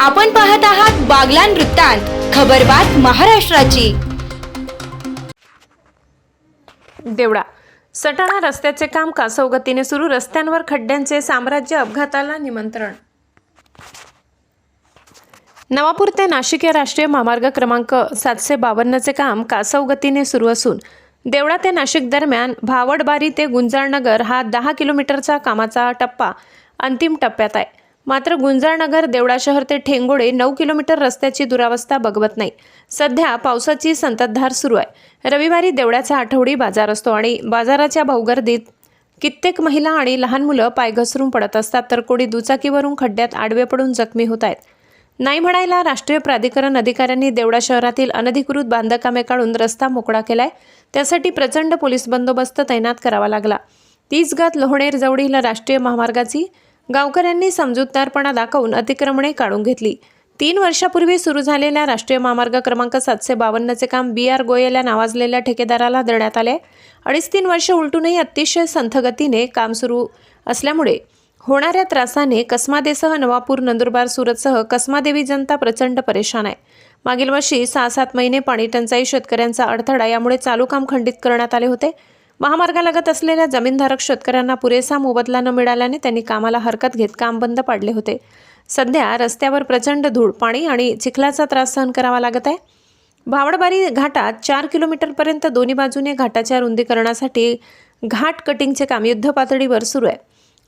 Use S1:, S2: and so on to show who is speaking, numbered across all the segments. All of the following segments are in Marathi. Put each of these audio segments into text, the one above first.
S1: आपण पाहत आहात बागलान वृत्तांत खबरबात महाराष्ट्राची.
S2: देवडा सटाणा रस्त्याचे काम कासव गतीने सुरू रस्त्यांवर खड्ड्यांचे साम्राज्य अपघाताला निमंत्रण. नवापूर ते नाशिक या राष्ट्रीय महामार्ग क्रमांक सातशे बावन्नचे काम कासव गतीने सुरू असून देवळा ते नाशिक दरम्यान भावडबारी ते गुंजाळनगर हा दहा किलोमीटरचा कामाचा टप्पा अंतिम टप्प्यात आहे. मात्र गुंजाळनगर देवळा शहर ते ठेंगोडे नऊ किलोमीटर रस्त्याची दुरावस्था बघवत नाही. सध्या पावसाची संततधार सुरू आहे. रविवारी देवळ्याचा आठवडी बाजार असतो आणि बाजाराच्या भाऊगर्दीत कित्येक महिला आणि लहान मुलं पाय घसरून पडत असतात तर कोणी दुचाकीवरून खड्ड्यात आडवे पडून जखमी होत आहेत. नाही म्हणायला राष्ट्रीय प्राधिकरण अधिकाऱ्यांनी देवळा शहरातील अनधिकृत बांधकामे काढून रस्ता मोकळा केलाय. त्यासाठी प्रचंड पोलीस बंदोबस्त तैनात करावा लागला. तीच गात लोहणेर जवळील राष्ट्रीय महामार्गाची गावकऱ्यांनी समजूतदारपणा दाखवून अतिक्रमणे काढून घेतली. तीन वर्षापूर्वी सुरू झालेल्या राष्ट्रीय महामार्ग क्रमांक सातशे बावन्नचे काम बी आर गोयल या नावाजलेल्या ठेकेदाराला देण्यात आले. अडीच तीन वर्ष उलटूनही अतिशय संथगतीने काम सुरू असल्यामुळे होणाऱ्या त्रासाने कसमादेसह नवापूर नंदुरबार सुरतसह कसमादेवी जनता प्रचंड परेशान आहे. मागील वर्षी सहा सात महिने पाणी टंचाई शेतकऱ्यांचा अडथळा यामुळे चालू काम खंडित करण्यात आले होते. महामार्गालगत असलेल्या जमीनधारक शेतकऱ्यांना पुरेसा मोबदला न मिळाल्याने त्यांनी कामाला हरकत घेत काम बंद पाडले होते. सध्या रस्त्यावर प्रचंड धूळ पाणी आणि चिखलाचा त्रास सहन करावा लागत आहे. भावडबारी घाटात चार किलोमीटरपर्यंत दोन्ही बाजूने घाटाच्या रुंदीकरणासाठी घाट कटिंगचे काम युद्धपातळीवर सुरू आहे.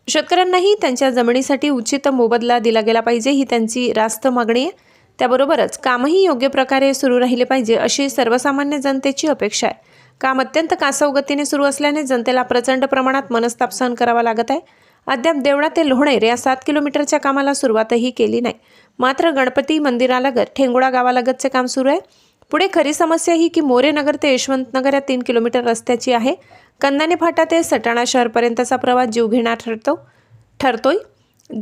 S2: शेतकऱ्यांनाही त्यांच्या जमिनीसाठी उचित मोबदला दिला गेला पाहिजे ही त्यांची रास्त मागणी आहे. त्याबरोबरच कामही योग्य प्रकारे सुरू राहिले पाहिजे अशी सर्वसामान्य जनतेची अपेक्षा आहे. काम अत्यंत कासव गतीने सुरू असल्याने जनतेला प्रचंड प्रमाणात मनस्ताप सहन करावा लागत आहे. अद्याप देवळा ते लोहणेर या सात किलोमीटरच्या कामाला सुरुवातही केली नाही. मात्र गणपती मंदिरालगत ठेंगुळा गावालगतचे काम सुरू आहे. पुढे खरी समस्या ही की मोरेनगर ते यशवंतनगर या तीन किलोमीटर रस्त्याची आहे. कंदाने फाटा ते सटाणा शहरपर्यंतचा प्रवास जीवघेणा ठरतो ठरतोय.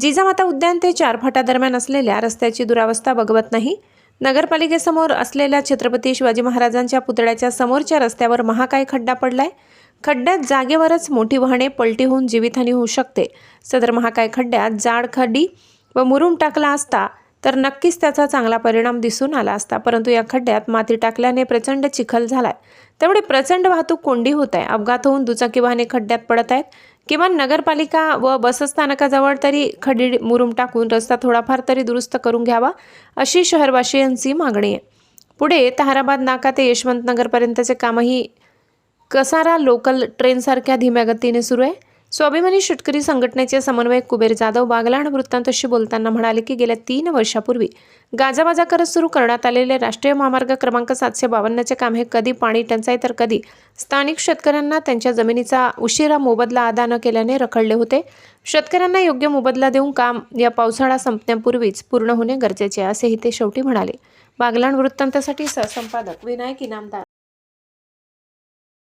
S2: जिजामाता उद्यान ते चार फाटा दरम्यान असलेल्या रस्त्याची दुरावस्था बघवत नाही. नगरपालिकेसमोर असलेल्या छत्रपती शिवाजी महाराजांच्या पुतळ्याच्या समोरच्या रस्त्यावर महाकाय खड्डा पडलाय. खड्ड्यात जागेवरच मोठी वाहने पलटी होऊन जीवितहानी होऊ शकते. सदर महाकाय खड्ड्यात जाड खड्डी व मुरुम टाकला असता तर नक्कीच त्याचा चांगला परिणाम दिसून आला असता. परंतु या खड्ड्यात माती टाकल्याने प्रचंड चिखल झालाय. त्यामुळे प्रचंड वाहतूक कोंडी होत आहे. अपघात होऊन दुचाकी वाहने खड्ड्यात पडत आहेत. किमान नगरपालिका व बसस्थानकाजवळ तरी खडी मुरुम टाकून रस्ता थोडाफार तरी दुरुस्त करून घ्यावा अशी शहरवासियांची मागणी आहे. पुढे ताराबाद नाका ते यशवंतनगरपर्यंतचे कामही कसारा लोकल ट्रेनसारख्या धीम्या गतीने सुरू आहे. स्वाभिमानी शेतकरी संघटनेचे समन्वयक कुबेर जाधव बागलाण वृत्तांतशी बोलताना म्हणाले की गेल्या तीन वर्षापूर्वी गाजाबाजा करत सुरू करण्यात आलेले राष्ट्रीय महामार्ग क्रमांक सातशे बावन्नचे काम हे कधी पाणी टंचाई तर कधी स्थानिक शेतकऱ्यांना त्यांच्या जमिनीचा उशिरा मोबदला अदा न केल्याने रखडले होते. शेतकऱ्यांना योग्य मोबदला देऊन काम या पावसाळा संपण्यापूर्वीच पूर्ण होणे गरजेचे असेही ते शेवटी म्हणाले. बागलाण वृत्तांतासाठी सहसंपादक विनायक इनामदार